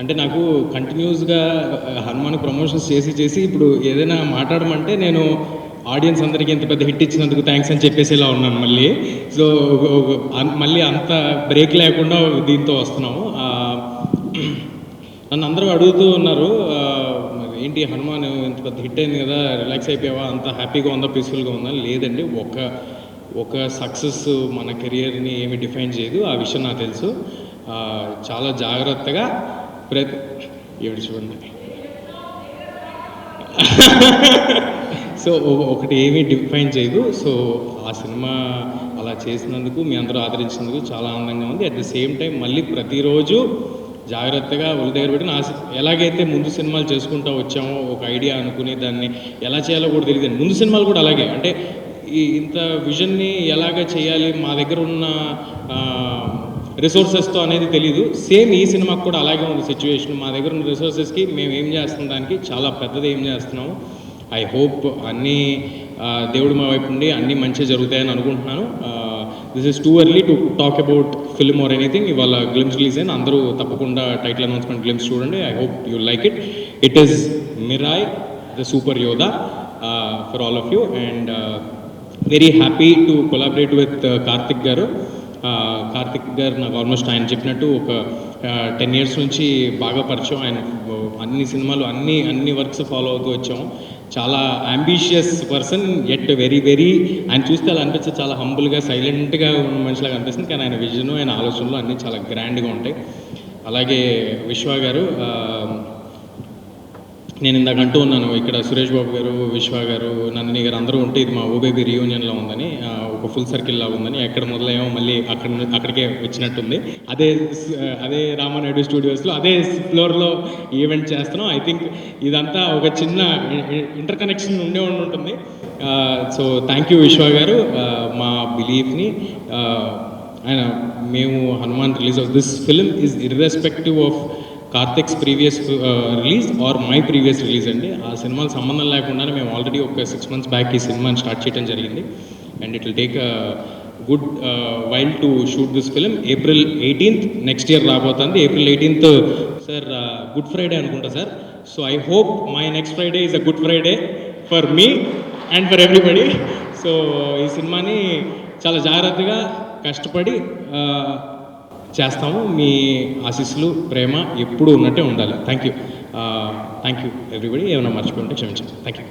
అంటే నాకు కంటిన్యూస్గా హనుమాన్ ప్రమోషన్స్ చేసి చేసి ఇప్పుడు ఏదైనా మాట్లాడమంటే నేను ఆడియన్స్ అందరికీ ఇంత పెద్ద హిట్ ఇచ్చినందుకు థ్యాంక్స్ అని చెప్పేసి ఇలా ఉన్నాను మళ్ళీ. సో మళ్ళీ అంత బ్రేక్ లేకుండా దీంతో వస్తున్నాము. నన్ను అందరూ అడుగుతూ ఉన్నారు మరి ఏంటి హనుమాన్ ఇంత పెద్ద హిట్ అయింది కదా రిలాక్స్ అయిపోయావా? అంత హ్యాపీగా ఉందా పీస్ఫుల్గా ఉందా? లేదండి. ఒక ఒక సక్సెస్ మన కెరియర్ని ఏమి డిఫైన్ చేయదు. ఆ విషయం నాకు తెలుసు. చాలా జాగ్రత్తగా ప్రతి ఏడు చూడండి సో ఒకటి ఏమీ డిఫైన్ చేయదు. సో ఆ సినిమా అలా చేసినందుకు మీ అందరూ ఆదరించినందుకు చాలా ఆనందంగా ఉంది. అట్ ద సేమ్ టైం మళ్ళీ ప్రతిరోజు జాగ్రత్తగా ఒళ్ళు దగ్గర పెట్టి నా ఎలాగైతే ముందు సినిమాలు చేసుకుంటూ వచ్చామో ఒక ఐడియా అనుకుని దాన్ని ఎలా చేయాలో కూడా తెలియదు. ముందు సినిమాలు కూడా అలాగే. అంటే ఈ ఇంత విజన్ని ఎలాగ చేయాలి? మా దగ్గర ఉన్న రిసోర్సెస్తో అనేది తెలియదు సేమ్ ఈ సినిమాకి కూడా అలాగే ఉంది సిచ్యువేషన్. మా దగ్గర ఉన్న రిసోర్సెస్కి మేము ఏం చేస్తున్న దానికి చాలా పెద్దది ఏం చేస్తున్నాము. ఐ హోప్ అన్నీ దేవుడు మా వైపు నుండి అన్నీ మంచిగా జరుగుతాయని అనుకుంటున్నాను. This is too early to talk about film or anything. ఇవాళ గ్లిమ్స్ రిలీజ్ అయిన అందరూ తప్పకుండా టైటిల్ అనౌన్స్మెంట్ గ్లిమ్స్ చూడండి. I hope you like it. It is Mirai the super Yodha for all of you. And very happy to collaborate with Karthik garu. Karthik garu నాకు almost ఆయన చెప్పినట్టు ఒక ten years నుంచి బాగా పరిచయం. ఆయన అన్ని సినిమాలు అన్ని అన్ని వర్క్స్ ఫాలో అవుతూ వచ్చాము. చాలా ambitious person at very very ఆయన చూస్తే అలా అనిపిస్తే చాలా హంబుల్గా సైలెంట్గా ఉన్న మనిషిలాగా అనిపిస్తుంది. కానీ ఆయన విజన్ ఆయన ఆలోచనలు అన్నీ చాలా గ్రాండ్గా ఉంటాయి. అలాగే విశ్వ గారు నేను ఇందాక అంటూ ఉన్నాను ఇక్కడ సురేష్ బాబు గారు విశ్వ గారు నందిని గారు అందరూ ఉంటే ఇది మా ఓబేబీ రియూనియన్లో ఉందని ఒక ఫుల్ సర్కిల్లా ఉందని ఎక్కడ మొదలయ్యామో మళ్ళీ అక్కడ అక్కడికే వచ్చినట్టుంది. అదే అదే రామానాయుడు స్టూడియోస్లో అదే ఫ్లోర్లో ఈవెంట్ చేస్తున్నాం. ఐ థింక్ ఇదంతా ఒక చిన్న ఇంటర్ కనెక్షన్ ఉండే ఉంటుంది సో థ్యాంక్ యూ విశ్వ గారు. మా బిలీఫ్ని ఆయన మేము Hanuman release of this film is irrespective of Karthik's previous release or my previous release అండి. ఆ సినిమాలు సంబంధం లేకుండానే మేము ఆల్రెడీ ఒక సిక్స్ మంత్స్ బ్యాక్ ఈ సినిమాని స్టార్ట్ చేయడం జరిగింది. And it will take good while to shoot this film April eighteenth next year రాబోతుంది. April eighteenth sir good Friday అనుకుంటా sir so I hope my next Friday is a good Friday for me and for everybody so ఈ సినిమాని చాలా జాగ్రత్తగా కష్టపడి చేస్తాము. మీ ఆశీస్సులు ప్రేమ ఎప్పుడూ ఉన్నట్టే ఉండాలి. Thank you thank you everybody ఏమైనా మర్చిపోయింటే క్షమించండి. Thank you